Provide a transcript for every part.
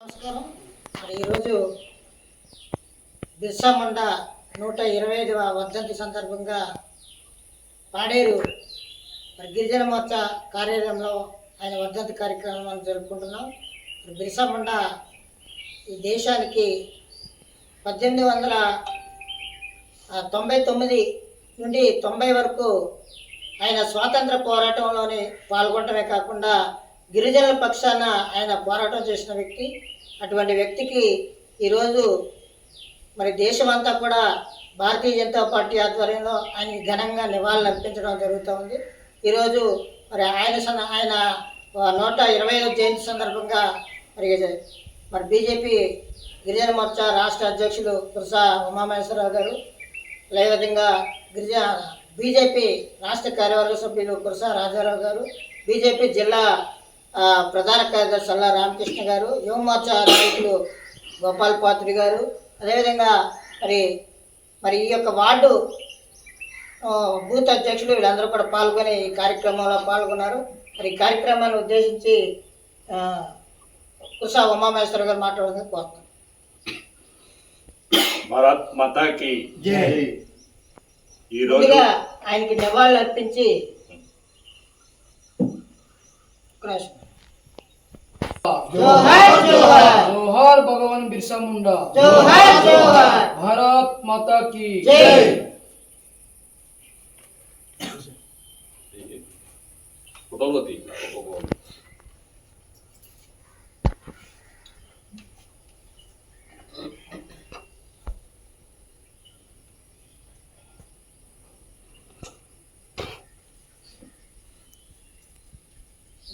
నమస్కారం. మరి ఈరోజు బిర్సా నూట ఇరవై ఐదవ వర్ధంతి సందర్భంగా పాడేరు మరి గిరిజన మోర్చా కార్యాలయంలో ఆయన వర్ధంతి కార్యక్రమాన్ని జరుపుకుంటున్నాం. మరి బిర్సా ఈ దేశానికి పద్దెనిమిది వందల తొంభై తొమ్మిది నుండి తొంభై వరకు ఆయన స్వాతంత్ర పోరాటంలోనే పాల్గొనడమే కాకుండా గిరిజనుల పక్షాన ఆయన పోరాటం చేసిన వ్యక్తి. అటువంటి వ్యక్తికి ఈరోజు మరి దేశమంతా కూడా భారతీయ జనతా పార్టీ ఆధ్వర్యంలో ఆయనకి ఘనంగా నివాళులు అర్పించడం జరుగుతూ ఉంది. ఈరోజు మరి ఆయన ఆయన నూట ఇరవై ఐదు జయంతి సందర్భంగా మరి మరి బీజేపీ గిరిజన మోర్చా రాష్ట్ర అధ్యక్షులు కురసా ఉమామహేశ్వరరావు గారు అదేవిధంగా గిరిజన బీజేపీ రాష్ట్ర కార్యవర్గ సభ్యులు కురసా రాజారావు గారు బీజేపీ జిల్లా ప్రధాన కార్యదర్శి అల్లా రామకృష్ణ గారు యువమోర్చా నాయకులు గోపాల్ పాత్రి గారు. అదేవిధంగా మరి మరి ఈ యొక్క వార్డు బూత్ అధ్యక్షులు వీళ్ళందరూ కూడా పాల్గొని ఈ కార్యక్రమంలో పాల్గొన్నారు. మరి ఈ కార్యక్రమాన్ని ఉద్దేశించి ఆ, కురసా ఉమామహేశ్వర గారు మాట్లాడడానికి కోరుతున్నాను భారత్ మాతాకి ఈ రోజు ముందుగా ఆయనకి నివాళులు అర్పించి कृष्ण जोहर भगवान बिरसा मुंडा। जोहर जोहर। भारत माता की जय।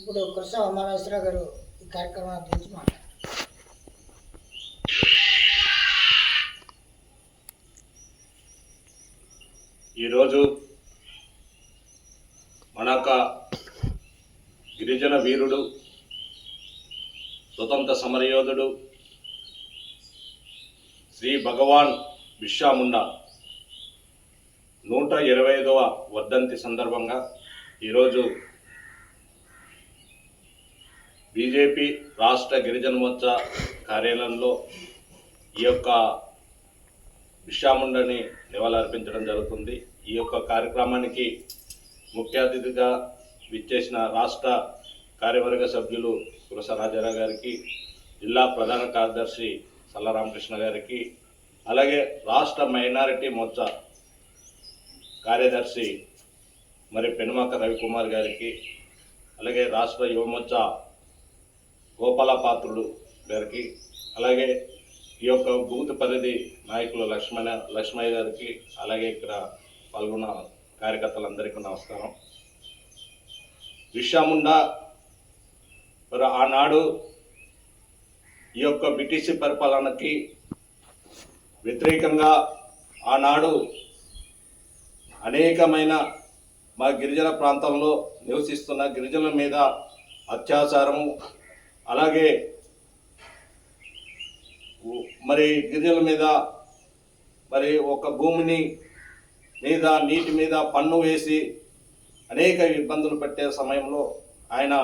ఇప్పుడు కృష్ణ ఉమామేశ్వరరావు గారు ఈ కార్యక్రమం గురించి మాట్లాడారు ఈరోజు మన యొక్క గిరిజన వీరుడు స్వతంత్ర సమరయోధుడు శ్రీ భగవాన్ విశ్వాముండ నూట ఇరవై ఐదవ వర్ధంతి సందర్భంగా ఈరోజు బీజేపీ రాష్ట్ర గిరిజన మోర్చా కార్యాలయంలో ఈ యొక్క బిర్సాముండని నివాళులర్పించడం జరుగుతుంది. ఈ యొక్క కార్యక్రమానికి ముఖ్య అతిథిగా విచ్చేసిన రాష్ట్ర కార్యవర్గ సభ్యులు కురస రాజారావు గారికి జిల్లా ప్రధాన కార్యదర్శి సల్లరామకృష్ణ గారికి అలాగే రాష్ట్ర మైనారిటీ మోర్చా కార్యదర్శి మరి పెనుమాక రవికుమార్ గారికి అలాగే రాష్ట్ర యువమోర్చా గోపాల పాత్రుడు గారికి అలాగే ఈ యొక్క బూత్ పరిధి నాయకులు లక్ష్మణ లక్ష్మయ్య గారికి అలాగే ఇక్కడ పాల్గొన్న కార్యకర్తలందరికీ నమస్కారం. విశ్వాముండా మరి ఆనాడు ఈ యొక్క బ్రిటిష్ పరిపాలనకి వ్యతిరేకంగా ఆనాడు అనేకమైన మా గిరిజన ప్రాంతంలో నివసిస్తున్న గిరిజనుల మీద అత్యాచారము అలాగే మరి గిరిజనుల మీద మరి ఒక భూమిని మీద నీటి మీద పన్ను వేసి అనేక ఇబ్బందులు పెట్టే సమయంలో ఆయన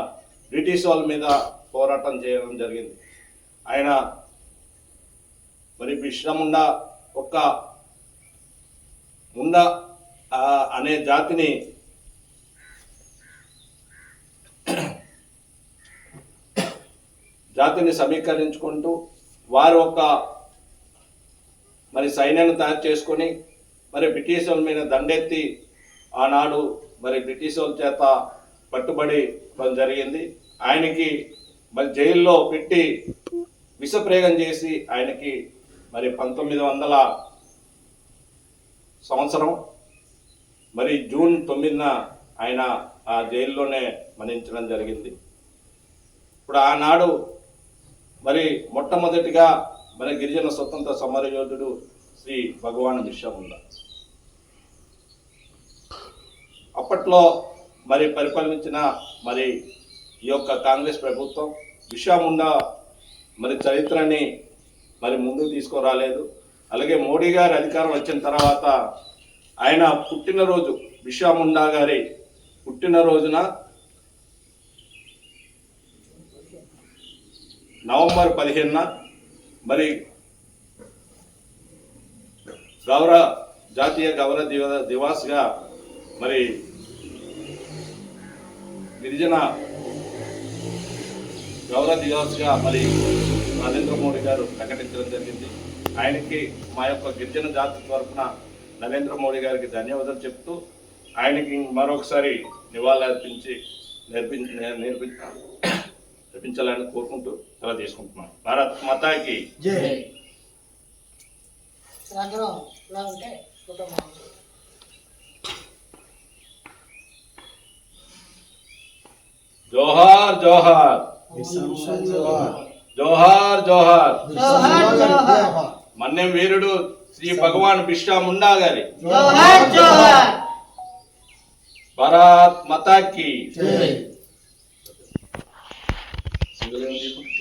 బ్రిటిష్ వాళ్ళ మీద పోరాటం చేయడం జరిగింది. ఆయన మరి బిశ్రముండ ఒక ముండ అనే జాతిని జాతిని సమీకరించుకుంటూ వారు ఒక మరి సైన్యాన్ని తయారు చేసుకొని మరి బ్రిటిష్ వాళ్ళ మీద దండెత్తి ఆనాడు మరి బ్రిటిష్ వాళ్ళ చేత పట్టుబడి జరిగింది. ఆయనకి మరి జైల్లో పెట్టి విషప్రయోగం చేసి ఆయనకి మరి పంతొమ్మిది వందల సంవత్సరం మరి జూన్ తొమ్మిదిన ఆయన ఆ జైల్లోనే మరణించడం జరిగింది. ఇప్పుడు ఆనాడు మరి మొట్టమొదటిగా మరి గిరిజన స్వతంత్ర సమరయోధుడు శ్రీ భగవాన్ బిర్సాముండా అప్పట్లో మరి పరిపాలించిన మరి ఈ యొక్క కాంగ్రెస్ ప్రభుత్వం బిర్సాముండా మరి చరిత్రని మరి ముందుకు తీసుకురాలేదు. అలాగే మోడీ గారి అధికారం వచ్చిన తర్వాత ఆయన పుట్టినరోజు బిర్సాముండా గారి పుట్టినరోజున నవంబర్ పదిహేనున మరి గౌరవ జాతీయ గౌరవ దివ దివాస్గా మరి గిరిజన గౌరవ దివాస్గా మరి నరేంద్ర మోడీ గారు ప్రకటించడం జరిగింది. ఆయనకి మా యొక్క గిరిజన జాతి తరఫున నరేంద్ర మోడీ గారికి ధన్యవాదాలు చెప్తూ ఆయనకి మరొకసారి నివాళులు అర్పించి నేర్పి నే- నేర్పించాలని కోరుకుంటూ సెలవు తీసుకుంటున్నాం భారత్ మాతాకి జోహార్ జోహార్. జోహార్. జోహార్ జోహార్. జోహార్ మన్యం వీరుడు శ్రీ భగవాన్ బిర్సా ముండా గారి. జోహార్ జోహార్. భారత్ మాతాకి grande.